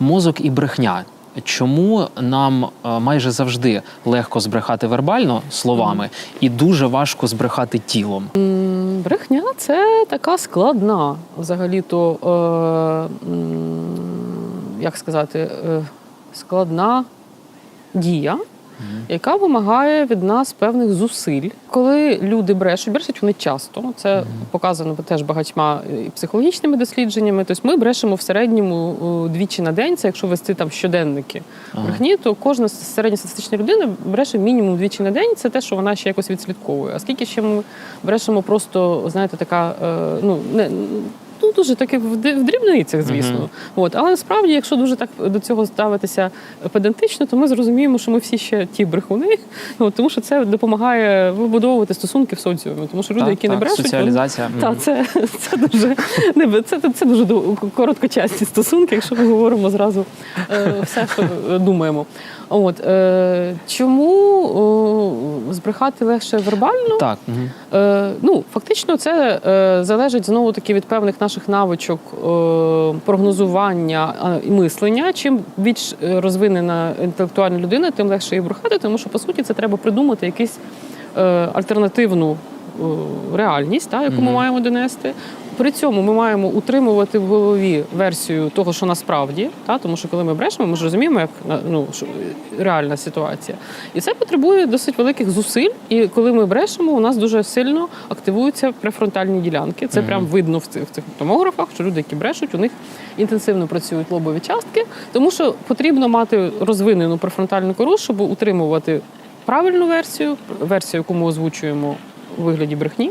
Мозок і брехня. Чому нам е, майже завжди легко збрехати вербально словами, і дуже важко збрехати тілом? Брехня це така складна взагалі-то, е, як сказати, е, складна дія. Яка вимагає від нас певних зусиль, коли люди брешуть, брешуть вони часто. Це показано теж багатьма психологічними дослідженнями. Тобто ми брешемо в середньому е, двічі на день. Це якщо вести там щоденники Ага. брехні, то кожна середньостатистична людина бреше мінімум двічі на день. Це те, що вона ще якось відслідковує. А скільки ще ми брешемо, просто знаєте, така е, ну не. Дуже таки в дрібницях, звісно. Мгм. От, але насправді, якщо дуже так до цього ставитися педантично, то ми зрозуміємо, що ми всі ще ті брехуни, от, тому що це допомагає вибудовувати стосунки в соціумі. Тому що люди, Так, які не так, брешуть, вони- соціалізація. та це, це дуже не це, це дуже короткочасні стосунки, якщо ми говоримо зразу е, все, що думаємо. От е, чому е, збрехати легше вербально? Так. мгм. Е, ну, фактично, це е, залежить знову таки від певних наших навичок е, прогнозування і мислення. Чим більш е, розвинена інтелектуальна людина, тим легше її брехати, тому що по суті це треба придумати якусь е, альтернативну реальність, та, яку ми маємо донести. При цьому ми маємо утримувати в голові версію того, що насправді, та, тому що коли ми брешемо, ми ж розуміємо, як ну, що, е, реальна ситуація. І це потребує досить великих зусиль. І коли ми брешемо, у нас дуже сильно активуються префронтальні ділянки. Це Мгм. прям видно в цих, в цих томографах, що люди, які брешуть, у них інтенсивно працюють лобові частки, тому що потрібно мати розвинену префронтальну кору, щоб утримувати правильну версію, версію, яку ми озвучуємо у вигляді брехні.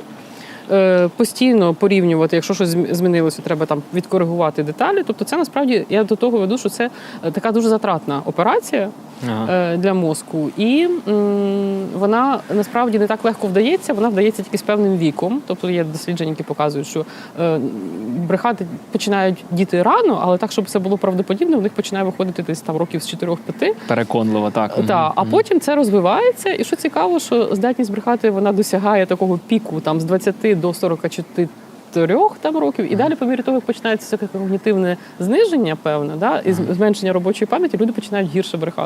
Е, Постійно порівнювати, якщо щось зм- змінилося, треба там відкоригувати деталі. Тобто, це насправді я до того веду, що це е, така дуже затратна операція Ага. е, для мозку, і м, вона насправді не так легко вдається. Вона вдається тільки з певним віком. Тобто є дослідження, які показують, що е, брехати починають діти рано, але так, щоб це було правдоподібно, в них починає виходити десь там років з 4-5. Переконливо, так. Мгм. Так, а потім це розвивається, і що цікаво, що здатність брехати вона досягає такого піку там з 20 до 44 там років, і далі, по мірі того, як починається когнітивне зниження, певне, да, і зменшення робочої пам'яті, люди починають гірше брехати.